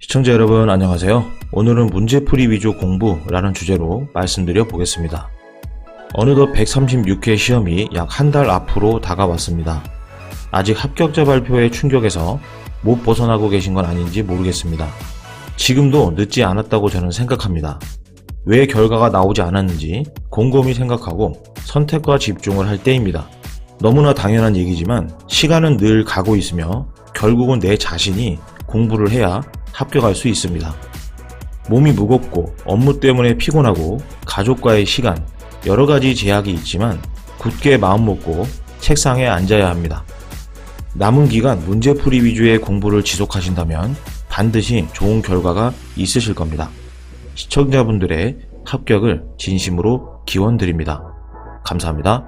시청자 여러분 안녕하세요. 오늘은 문제풀이 위주 공부라는 주제로 말씀드려 보겠습니다. 어느덧 136회 시험이 약 한 달 앞으로 다가왔습니다. 아직 합격자 발표의 충격에서 못 벗어나고 계신 건 아닌지 모르겠습니다. 지금도 늦지 않았다고 저는 생각합니다. 왜 결과가 나오지 않았는지 곰곰이 생각하고 선택과 집중을 할 때입니다. 너무나 당연한 얘기지만 시간은 늘 가고 있으며 결국은 내 자신이 공부를 해야 합격할 수 있습니다. 몸이 무겁고 업무 때문에 피곤하고 가족과의 시간, 여러 가지 제약이 있지만 굳게 마음 먹고 책상에 앉아야 합니다. 남은 기간 문제풀이 위주의 공부를 지속하신다면 반드시 좋은 결과가 있으실 겁니다. 시청자분들의 합격을 진심으로 기원드립니다. 감사합니다.